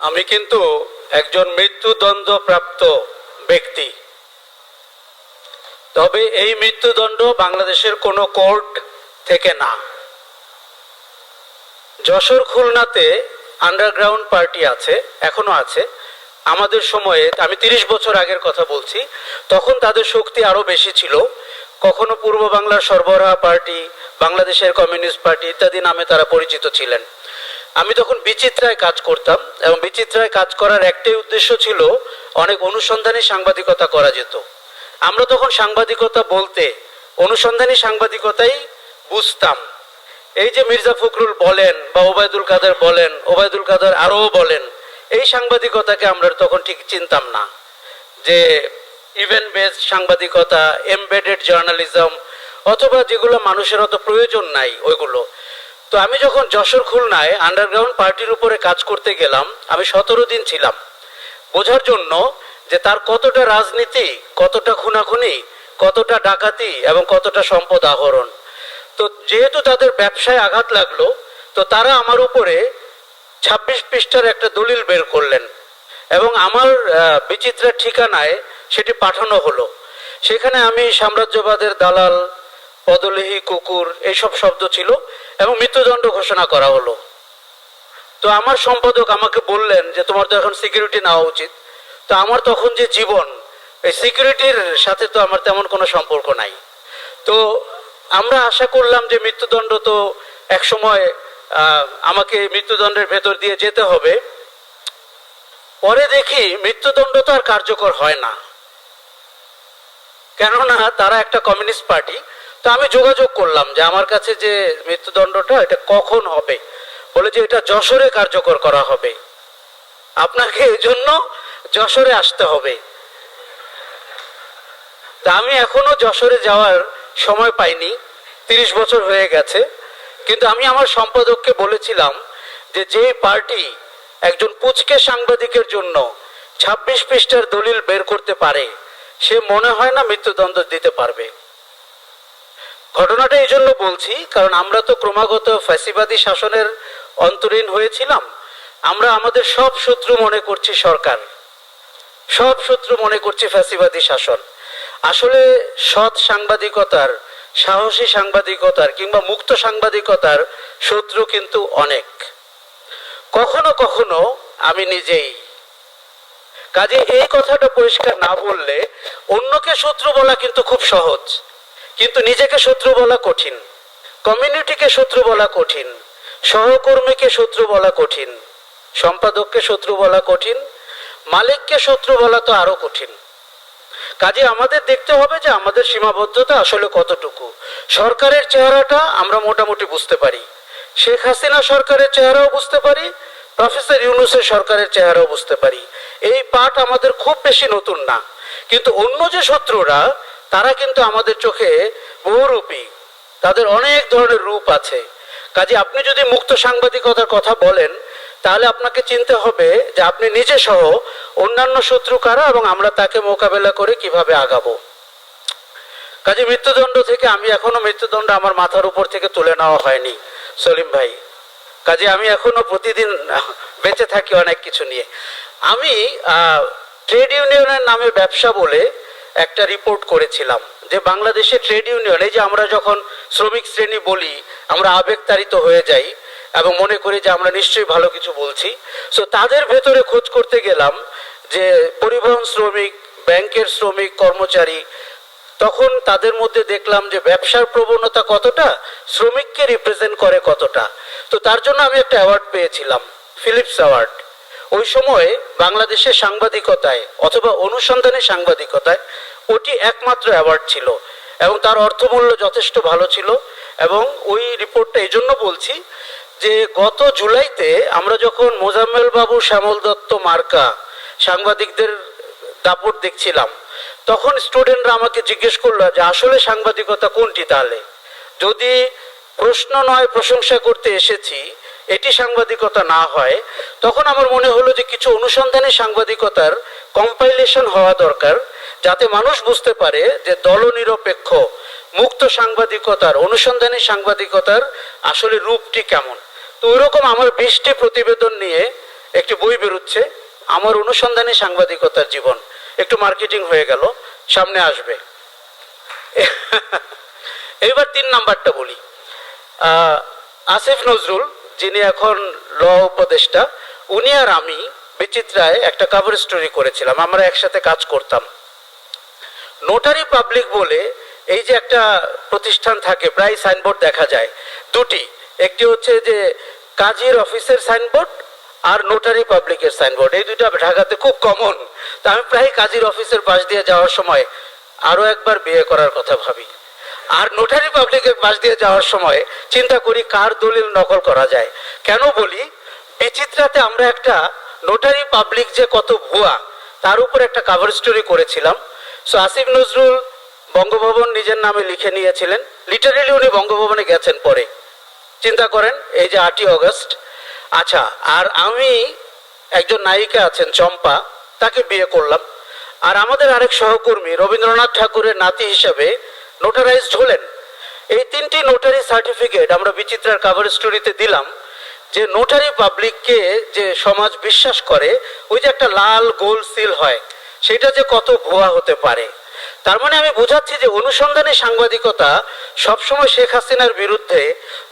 আমি কিন্তু একজন মৃত্যুদণ্ড প্রাপ্ত ব্যক্তি। তবে এই মৃত্যুদণ্ড বাংলাদেশের কোনো কোর্ট থেকে না। যশোর খুলনাতে আন্ডারগ্রাউন্ড পার্টি আছে, এখনও আছে। আমাদের সময়ে, আমি তিরিশ বছর আগের কথা বলছি, তখন তাদের শক্তি আরও বেশি ছিল। কখনো পূর্ব বাংলার সরবরাহ পার্টি, বাংলাদেশের কমিউনিস্ট পার্টি ইত্যাদি নামে তারা পরিচিত ছিলেন। আমি তখন বিচিত্রায় কাজ করতাম এবং বিচিত্রায় কাজ করার একটাই উদ্দেশ্য ছিল অনেক অনুসন্ধানী সাংবাদিকতা করা যেত। আমরা তখন সাংবাদিকতা বলতে অনুসন্ধানী সাংবাদিকতাই বুঝতাম। এই যে মির্জা ফখরুল বলেন বা ওবায়দুল কাদের বলেন, ওবায়দুল কাদের আরও বলেন, এই সাংবাদিকতাকে আমরা তখন ঠিক চিনতাম না। যে ইভেন্ট বেসড সাংবাদিকতা এমবেডেড জার্নালিজম অথবা যেগুলো মানুষের অত প্রয়োজন নাই, ওইগুলো। তো আমি যখন যশোর খুলনায় আন্ডারগ্রাউন্ড পার্টির উপরে কাজ করতে গেলাম আমি সতেরো দিন ছিলাম। বোঝার জন্য যে তার কতটা রাজনীতি কতটা খুনাখুনি কতটা ডাকাতি এবং কতটা সম্পদ আহরণ। তো যেহেতু তাদের ব্যবসায় আঘাত লাগল তো তারা আমার উপরে ছাব্বিশ পৃষ্ঠার একটা দলিল বের করলেন এবং আমার আহ, বিচিত্রের ঠিকানায় সেটি পাঠানো হলো। সেখানে আমি সাম্রাজ্যবাদের দালাল পদলেহি কুকুর এইসব শব্দ ছিল এবং মৃত্যুদণ্ড ঘোষণা করা হলো। তো আমার সম্পাদক আমাকে বললেন যে, তোমার তো এখন সিকিউরিটি নেওয়া উচিত। তো আমার তখন যে জীবন, এই সিকিউরিটির সাথে তো আমার তেমন কোনো সম্পর্ক নাই। তো আমরা আশা করলাম যে, মৃত্যুদণ্ড তো একসময় আমাকে মৃত্যুদণ্ডের ভেতর দিয়ে যেতে হবে। পরে দেখি মৃত্যুদণ্ড তো আর কার্যকর হয় না। কেননা তারা একটা কমিউনিস্ট পার্টি তো আমি যোগাযোগ করলাম যে আমার কাছে যে মৃত্যুদণ্ডটা, এটা কখন হবে? বলে যে এটা যশোরে কার্যকর করা হবে। আপনাকে এই জন্য যশোরে আসতে হবে। তা আমি এখনও যশোরে যাওয়ার সময় পাইনি, তিরিশ বছর হয়ে গেছে। কিন্তু আমি আমার সম্পাদককে বলেছিলাম যে যে পার্টি একজন পুচকে সাংবাদিকের জন্য ছাব্বিশ পৃষ্ঠার দলিল বের করতে পারে, সে মনে হয় না মৃত্যুদণ্ড দিতে পারবে। ঘটনাটা এই জন্য বলছি, কারণ আমরা তো ক্রমাগত ফ্যাসিবাদী শাসনের অন্তরীণ হয়েছিলাম। আমরা আমাদের সব শত্রু মনে করছি সরকার। সব শত্রু মনে করছি ফ্যাসিবাদী শাসন। আসলে সৎ সাংবাদিকতার, সাহসী সাংবাদিকতার কিংবা মুক্ত সাংবাদিকতার শত্রু কিন্তু অনেক। কখনো কখনো আমি নিজেই। কাজে এই কথাটা পরিষ্কার না বললে অন্যকে শত্রু বলা কিন্তু খুব সহজ। কিন্তু নিজেকে শত্রু বলা কঠিন। কমিউনিটিকে শত্রু বলা কঠিন। সহকর্মীকে শত্রু বলা কঠিন। সম্পাদককে শত্রু বলা কঠিন। মালিককে শত্রু বলা তো আরও কঠিন। কাজে আমাদের দেখতে হবে যে আমাদের সীমাবদ্ধতা আসলে কতটুকু। সরকারের চেহারাটা আমরা মোটামুটি বুঝতে পারি। শেখ হাসিনা সরকারের চেহারাও বুঝতে পারি। প্রফেসর ইউনুসের সরকারের চেহারাও বুঝতে পারি। এই পাঠ আমাদের খুব বেশি নতুন না। কিন্তু অন্য যে শত্রুরা তারা কিন্তু আমাদের চোখে বহুরূপী। তাদের অনেক ধরনের রূপ আছে। কাজে আপনি যদি মুক্ত সাংবাদিকতার কথা বলেন, তাহলে আপনাকে চিনতে হবে যে আপনি নিজে সহ অন্যান্য শত্রু কারা এবং আমরা তাকে মোকাবেলা করে কীভাবে আগাবো। কাজে মৃত্যুদণ্ড থেকে আমি এখনও মৃত্যুদণ্ড আমার মাথার উপর থেকে তুলে নেওয়া হয়নি, সলিম ভাই। কাজে আমি এখনও প্রতিদিন বেঁচে থাকি অনেক কিছু নিয়ে। আমি ট্রেড ইউনিয়নের নামে ব্যবসা বলে একটা রিপোর্ট করেছিলাম যে বাংলাদেশে ট্রেড ইউনিয়ন এই যে আমরা যখন শ্রমিক শ্রেণি বলি, আমরা আবেগতাড়িত হয়ে যাই এবং মনে করি যে আমরা নিশ্চয়ই ভালো কিছু বলছি। সো তাদের ভেতরে খোঁজ করতে গেলাম যে পরিবহন শ্রমিক, ব্যাংকের শ্রমিক, কর্মচারী, তখন তাদের মধ্যে দেখলাম যে ব্যবসার প্রবণতা কতটা, শ্রমিককে রিপ্রেজেন্ট করে কতটা। তো তার জন্য আমি একটা অ্যাওয়ার্ড পেয়েছিলাম ফিলিপস অ্যাওয়ার্ড ওই সময় বাংলাদেশের সাংবাদিকতায় অথবা অনুসন্ধানী সাংবাদিকতায় ওটি একমাত্র অ্যাওয়ার্ড ছিল এবং তার অর্থমূল্য যথেষ্ট ভালো ছিল এবং ওই রিপোর্টটা এই জন্য বলছি যে গত জুলাইতে আমরা যখন মোজাম্মেল বাবু, শ্যামল দত্ত, মার্কা সাংবাদিকদের দাপট দেখছিলাম, তখন স্টুডেন্টরা আমাকে জিজ্ঞেস করল যে আসলে সাংবাদিকতা কোনটি তাহলে? যদি প্রশ্ন নয় প্রশংসা করতে এসেছি এটি সাংবাদিকতা না হয়, তখন আমার মনে হলো যে কিছু অনুসন্ধানী সাংবাদিকতার কম্পাইলেশন হওয়া দরকার, যাতে মানুষ বুঝতে পারে যে দলনিরপেক্ষ, মুক্ত সাংবাদিকতার, অনুসন্ধানী সাংবাদিকতার আসলে রূপটি কেমন। তো ওইরকম আমার বিশটি প্রতিবেদন নিয়ে একটি বই বেরোচ্ছে, আমার অনুসন্ধানী সাংবাদিকতার জীবন। একটু মার্কেটিং হয়ে গেল, সামনে আসবে। এইবার তিন নাম্বারটা বলি। আসিফ নজরুল যিনি এখন ল উপদেষ্টা, উনি আর আমি বিচিত্রায় একটা কভার স্টোরি করেছিলাম, আমরা একসাথে কাজ করতাম। নোটারি পাবলিক বলে এই যে একটা প্রতিষ্ঠান থাকে, প্রায় সাইনবোর্ড দেখা যায়, দুটি। একটি হচ্ছে যে কাজীর অফিসের সাইনবোর্ড আর নোটারি পাবলিকের সাইনবোর্ড এই দুইটা ঢাকাতে খুব কমন তা আমি প্রায় কাজীর অফিসের পাশ দিয়ে যাওয়ার সময় আরও একবার বিয়ে করার কথা ভাবি। আর নোটারি পাবলিকের পাশ দিয়ে যাওয়ার সময় চিন্তা করি কার দলিল নকল করা যায়। কেন বলি? বিচিত্রাতে আমরা একটা নোটারি পাবলিক যে কত ভুয়া, তার উপর একটা কাভার স্টোরি করেছিলাম। সো আসিফ নজরুল বঙ্গভবন নিজের নামে লিখে নিয়েছিলেন। লিটারেলি উনি বঙ্গভবনে গেছেন পরে। চিন্তা করেন, এই যে আটই অগস্ট আচ্ছা আর আমি একজন নায়িকা আছেন, চম্পা, তাকে বিয়ে করলাম। আর আমাদের আরেক সহকর্মী রবীন্দ্রনাথ ঠাকুরের নাতি হিসাবে নোটারাইজড হলেন। এই তিনটি নোটারি সার্টিফিকেট আমরা বিচিত্রার কাভার স্টোরিতে দিলাম, যে নোটারি পাবলিককে যে সমাজ বিশ্বাস করে, ওই যে একটা লাল গোল সিল হয়, সেটা যে কত ভুয়া হতে পারে। তার মানে আমি বোঝাচ্ছি যে অনুসন্ধানী সাংবাদিকতা সবসময় শেখ হাসিনার বিরুদ্ধে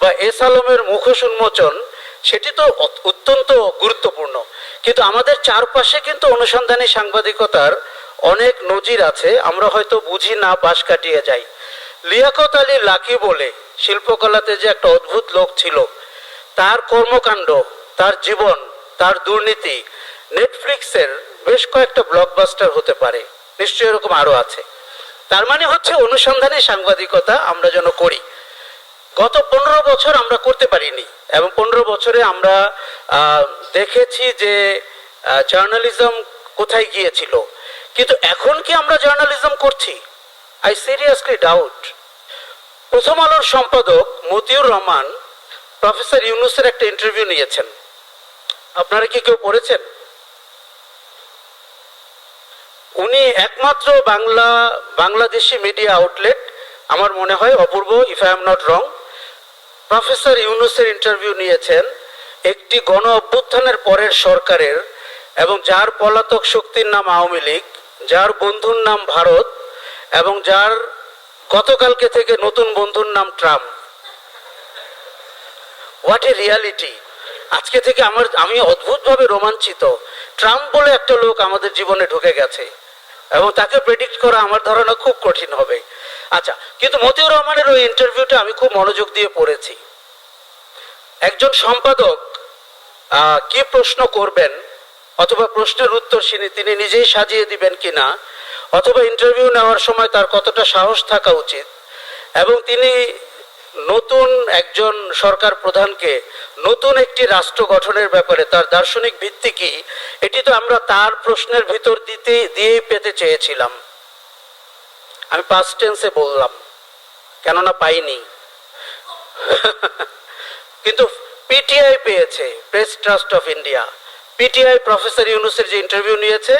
বা এস আলমের মুখোশ উন্মোচন, সেটি তো অত্যন্ত গুরুত্বপূর্ণ। কিন্তু আমাদের চারপাশে কিন্তু অনুসন্ধানী সাংবাদিকতার অনেক নজির আছে, আমরা হয়তো বুঝি না বাস কাটিয়ে যাই। লিয়াকত আলী লাকি বলে শিল্পকলাতে যে একটা অদ্ভুত লোক ছিল, তার কর্মকাণ্ড, তার জীবন, তার দুর্নীতি নেটফ্লিক্সের বেশ কয়েকটা ব্লকবাস্টার হতে পারে। নিশ্চয়ই এরকম আরও আছে। তার মানে হচ্ছে অনুসন্ধানী সাংবাদিকতা আমরা যেন করি। গত পনেরো বছর আমরা করতে পারিনি এবং পনেরো বছরে আমরা দেখেছি যে জার্নালিজম কোথায় গিয়েছিল। কিন্তু এখন কি আমরা জার্নালিজম করছি? আই সিরিয়াসলি ডাউট প্রথম আলোর সম্পাদক মতিউর রহমান, প্রফেসর ইউনুসের একটা ইন্টারভিউ নিয়েছেন। আপনারা কি কেউ পড়েছেন? উনি একমাত্র বাংলা, বাংলাদেশি মিডিয়া আউটলেট আমার মনে হয় Apurbo if I am not wrong professor ইউনুসের ইন্টারভিউ নিয়েছেন একটি গণ অভ্যুত্থানের পরের সরকারের এবং যার পলাতক শক্তির নাম আওয়ামী লীগ, যার বন্ধুর নাম ভারত এবং যার গতকালকে থেকে নতুন বন্ধুর নাম ট্রাম্প। হোয়াট এ রিয়ালিটি আজকে থেকে আমার, আমি অদ্ভুতভাবে রোমাঞ্চিত। ট্রাম্প বলে একটা লোক আমাদের জীবনে ঢুকে গেছে এবং তাকে প্রেডিক্ট করা আমার ধারণা খুব কঠিন হবে। আচ্ছা কিন্তু মতিউর রহমানের ওই ইন্টারভিউটা আমি খুব মনোযোগ দিয়ে পড়েছি। একজন সম্পাদক কি প্রশ্ন করবেন অথবা প্রশ্নের উত্তর তিনি নিজেই সাজিয়ে দিবেন কিনা অথবা ইন্টারভিউ নেওয়ার সময় তার কতটা সাহস থাকা উচিত? এবং তিনি নতুন একজন সরকার প্রধানকে নতুন একটি রাষ্ট্র গঠনের ব্যাপারে তার দার্শনিক ভিত্তি কি? এটি তো আমরা তার প্রশ্নের ভিতর দিতে, দিয়েই পেতে চেয়েছিলাম। আমি পাস্ট টেন্সে বললাম, কেননা পাইনি। কিন্তু পিটিআই পেয়েছে press trust of India PTI professor ইউনুসের যে ইন্টারভিউ নিয়েছে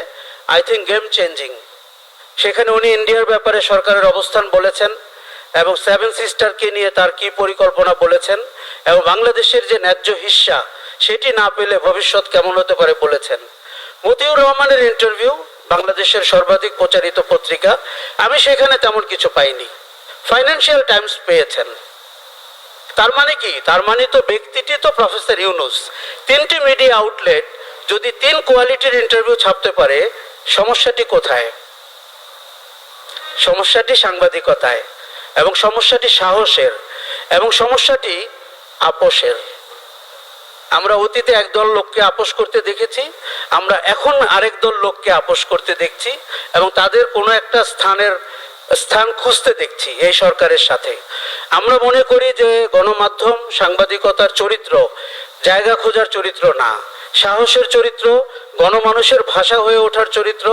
আই থিঙ্ক গেম চেঞ্জিং সেখানে উনি ইন্ডিয়ার ব্যাপারে সরকারের অবস্থান বলেছেন এবং সেভেন সিস্টারকে নিয়ে তার কি পরিকল্পনা বলেছেন এবং বাংলাদেশের যে ন্যায্য হিস্সা, সেটি না পেলে ভবিষ্যৎ কেমন হতে পারে বলেছেন। মতিউর রহমানের ইন্টারভিউ বাংলাদেশের সর্বাধিক প্রচারিত পত্রিকা, আমি সেখানে তেমন কিছু পাইনি। ফাইন্যান্সিয়াল টাইমস পেয়েছেন। তার মানে কি? তার মানে তো ব্যক্তিটি তো প্রফেসর ইউনুস তিনটি মিডিয়া আউটলেট যদি তিন কোয়ালিটির ইন্টারভিউ ছাপতে পারে, সমস্যাটি কোথায়? সমস্যাটি সাংবাদিকতায়, এবং সমস্যাটি সাহসের, এবং সমস্যাটি আপোষের। আমরা অতীতে একদল লোককে আপোষ করতে দেখেছি, আমরা এখন আরেক দল লোককে আপোষ করতে দেখছি, এবং তাদের কোনো একটা স্থানের স্থান খুঁজতে দেখছি এই সরকারের সাথে। আমরা মনে করি যে গণমাধ্যম সাংবাদিকতার চরিত্র, জায়গা খোঁজার চরিত্র না। সাহসের চরিত্র, গণমানুষের ভাষা হয়ে ওঠার চরিত্র,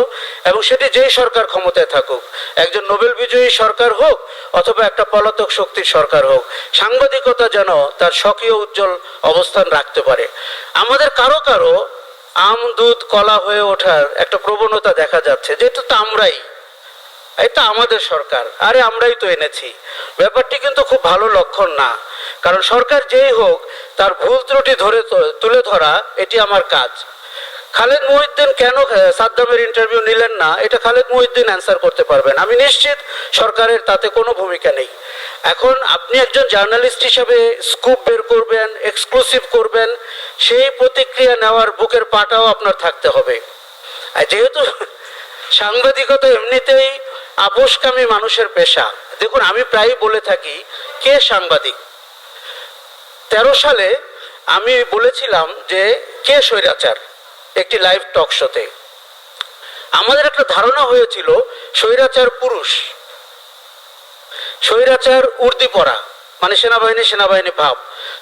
এবং সেটি যেই সরকার ক্ষমতায় থাকুক, একজন নোবেল বিজয়ী সরকার হোক, অথবা একটা পলাতক শক্তির সরকার হোক, সাংবাদিকতা যেন তার স্বকীয় উজ্জ্বল অবস্থান রাখতে পারে। আমাদের কারও কারও আম, দুধ, কলা হয়ে ওঠার একটা প্রবণতা দেখা যাচ্ছে, যেহেতু তো আমরাই। এটা আমাদের সরকার। আরে আমরাই তো এনেছি। ব্যাপারটি কিন্তু খুব ভালো লক্ষণ না। কারণ সরকার যেই হোক, তার ভুল ত্রুটি ধরে তুলে ধরা, এটি আমার কাজ। খালেদ মহিউদ্দিন কেন সাদ্দামের ইন্টারভিউ নিলেন না, এটা খালেদ মহিউদ্দিন অ্যান্সার করতে পারবেন। আমি নিশ্চিত সরকারের তাতে কোনো ভূমিকা নেই। এখন আপনি একজন জার্নালিস্ট হিসেবে স্কুপ বের করবেন এক্সক্লুসিভ করবেন, সেই প্রতিক্রিয়া নেওয়ার বুকের পাটাও আপনার থাকতে হবে। যেহেতু সাংবাদিকতা এমনিতেই আপোষকামী মানুষের পেশা। দেখুন, আমি প্রায় বলে থাকি, কে সাংবাদিক? তেরো সালে আমি বলেছিলাম যে, কে স্বৈরাচার একটি লাইভ টক শোতে আমাদের একটা ধারণা হয়েছিল, স্বৈরাচার পুরুষ। স্বৈরাচার উর্দি পরা মানে সেনাবাহিনী সেনাবাহিনী ভাব।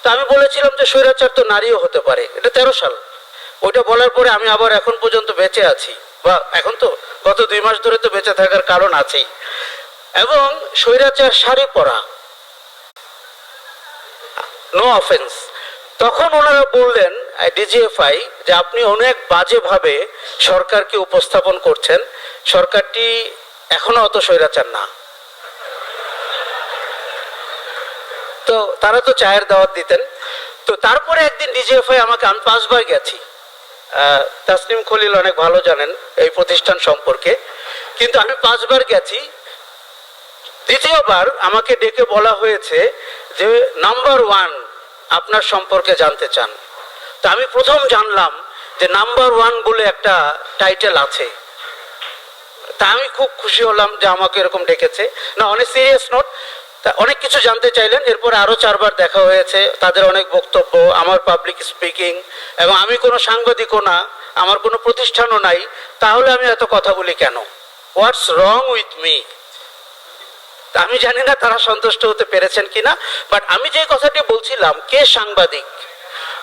তো আমি বলেছিলাম যে, স্বৈরাচার তো নারীও হতে পারে। এটা তেরো সাল। ওইটা বলার পরে আমি আবার এখন পর্যন্ত বেঁচে আছি। বা এখন তো গত দুই মাস ধরে তো বেঁচে থাকার কারণ আছেই। এবং স্বৈরাচার শাড়ি পরা। নো অফেন্স তখন ওনারা বললেন ডিজিএফআই যে আপনি অনেক বাজেভাবে সরকারকে উপস্থাপন করছেন, সরকারটি এখনও অত স্বৈরাচার না। তো তারা তো চায়ের দাওয়াত দিতেন। তো তারপরে একদিন ডিজিএফআই আমাকে আমি পাঁচবার গেছি। তাসনিম খলিল অনেক ভালো জানেন এই প্রতিষ্ঠান সম্পর্কে। কিন্তু আমি পাঁচবার গেছি। দ্বিতীয়বার আমাকে ডেকে বলা হয়েছে যে, নাম্বার ওয়ান, আপনার সম্পর্কে জানতে চান। তা আমি প্রথম জানলাম যে, নাম্বার ওয়ান বলে একটা টাইটেল আছে। তা আমি খুব খুশি হলাম যে আমাকে এরকম ডেকেছে। না অনেক সিরিয়াস নোট অনেক কিছু জানতে চাইলেন, এরপরে আরও চারবার দেখা হয়েছে, তাদের অনেক বক্তব্য, আমার পাবলিক স্পিকিং এবং আমি কোনো সাংবাদিকও না, আমার কোনো প্রতিষ্ঠানও নাই, তাহলে আমি এত কথা বলি কেন? হোয়াটস রং উইথ মি আমি জানি না তারা সন্তুষ্ট হতে পেরেছেন কিনা বাট আমি যে কথাটি বলছিলাম, কে সাংবাদিক?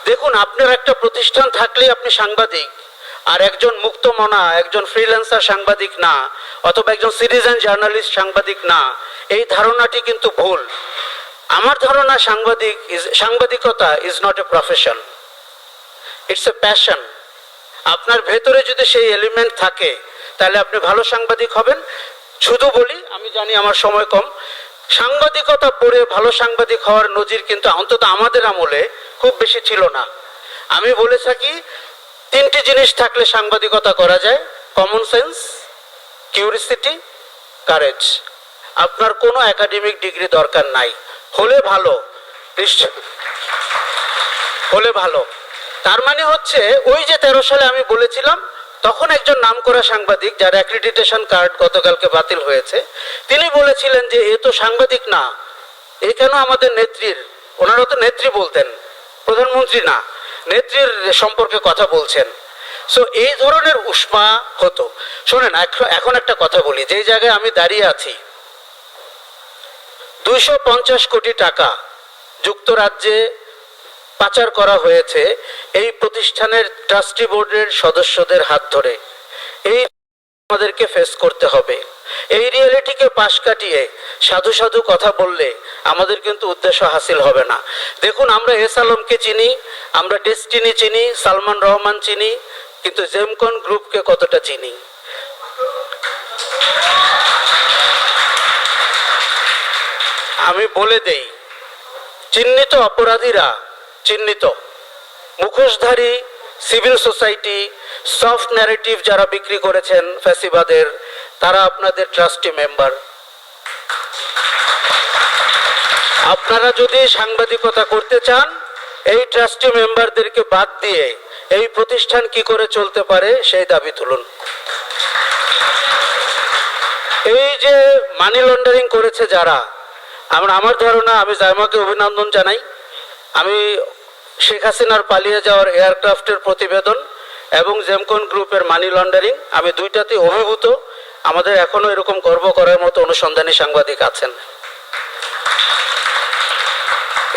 দেখুন, আপনার একটা প্রতিষ্ঠান থাকলে আপনি সাংবাদিক। আর একজন মুক্তমনা একজন ফ্রিল্যান্সার সাংবাদিক না, অথবা একজন সিটিজেন জার্নালিস্ট সাংবাদিক না, এই ধারণাটি কিন্তু ভুল। আমার ধারণা সাংবাদিক ইজ সাংবাদিকতা is not a profession it's a passion আপনার ভেতরে যদি সেই এলিমেন্ট থাকে, তাহলে আপনি ভালো সাংবাদিক হবেন। শুধু বলি, আমি জানি আমার সময় কম। সাংবাদিকতা পড়ে ভালো সাংবাদিক হওয়ার নজির কিন্তু অন্তত আমাদের আমলে খুব বেশি ছিল না। আমি বলে থাকি তিনটি জিনিস থাকলে সাংবাদিকতা করা যায় কমন সেন্স কিউরিসিটি কারেজ আপনার কোনো একাডেমিক ডিগ্রি দরকার নাই। হলে ভালো হলে ভালো। তার মানে হচ্ছে, ওই যে তেরো সালে আমি বলেছিলাম, তখন একজন নাম করা সাংবাদিক, যার অ্যাক্রিডিটেশন কার্ড গতকালকে বাতিল হয়েছে, তিনি বলেছিলেন যে, এ তো সাংবাদিক না, এ কেন আমাদের নেত্রীর? ওনারা তো নেত্রী বলতেন, প্রধানমন্ত্রী না। নেত্রীর সম্পর্কে কথা বলছেন। সো এই ধরনের উষ্মা হতো। শোনেন, এখন- একটা কথা বলি। যেই জায়গায় আমি দাঁড়িয়ে আছি, দুইশো পঞ্চাশ কোটি টাকা যুক্তরাজ্যে পাচার করা হয়েছে এই প্রতিষ্ঠানের ট্রাস্টি বোর্ডের সদস্যদের হাত ধরে। এই আমাদেরকে ফেস করতে হবে। এই রিয়েলিটিকে পাশ কাটিয়ে সাধু সাধু কথা বললে আমাদের কিন্তু উদ্দেশ্য হাসিল হবে না। দেখুন, আমরা এস আলমকে চিনি, আমরা ডেস্টিনি চিনি, সালমান রহমান চিনি, কিন্তু জেমকন গ্রুপকে কতটা চিনি? আমি বলে দেই, চিহ্নিত অপরাধীরা চিহ্নিত। মুখোশধারী সিভিল সোসাইটি সফট ন্যারেটিভ যারা বিক্রি করেছেন ফ্যাসিবাদের তারা আপনাদের ট্রাস্টি মেম্বার আপনারা যদি সাংবাদিকতা করতে চান, এই ট্রাস্টি মেম্বারদেরকে বাদ দিয়ে এই প্রতিষ্ঠান কি করে চলতে পারে, সেই দাবি তুলুন। এই যে মানি লন্ডারিং করেছে যারা, আমার আমার ধারণা, আমি জামাকে অভিনন্দন জানাই। আমি শেখ হাসিনার পালিয়ে যাওয়ার এয়ারক্রাফটের প্রতিবেদন এবং জেমকন গ্রুপের মানি লন্ডারিং আমি দুইটাতে অভিভূত। আমাদের এখনও এরকম গর্ব করার মতো অনুসন্ধানী সাংবাদিক আছেন।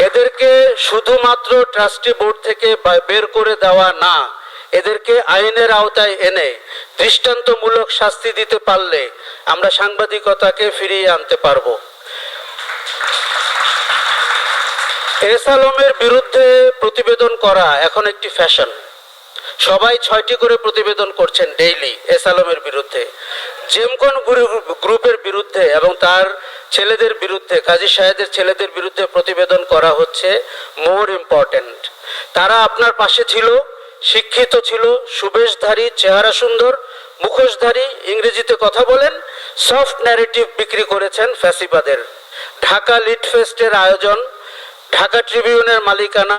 এদেরকে শুধুমাত্র ট্রাস্টি বোর্ড থেকে বের করে দেওয়া না, এদেরকে আইনের আওতায় এনে দৃষ্টান্তমূলক শাস্তি দিতে পারলে আমরা সাংবাদিকতাকে ফিরিয়ে আনতে পারব। এস আলমের বিরুদ্ধে প্রতিবেদন করা এখন একটি ফ্যাশন। সবাই ছয়টি করে প্রতিবেদন করছেন ডেইলি এস আলমের বিরুদ্ধে। জেমকন গ্রু- গ্রুপের বিরুদ্ধে এবং তার ছেলেদের বিরুদ্ধে, কাজী সাহেদের ছেলেদের বিরুদ্ধে প্রতিবেদন করা হচ্ছে মোর ইম্পর্ট্যান্ট তারা আপনার পাশে ছিল, শিক্ষিত ছিল, সুবেশধারী, চেহারা সুন্দর, মুখোশধারী, ইংরেজিতে কথা বলেন, সফট ন্যারেটিভ বিক্রি করেছেন ফ্যাসিবাদের। ঢাকা লিট ফেস্টের আয়োজন, ঢাকা ট্রিবিউনের মালিকানা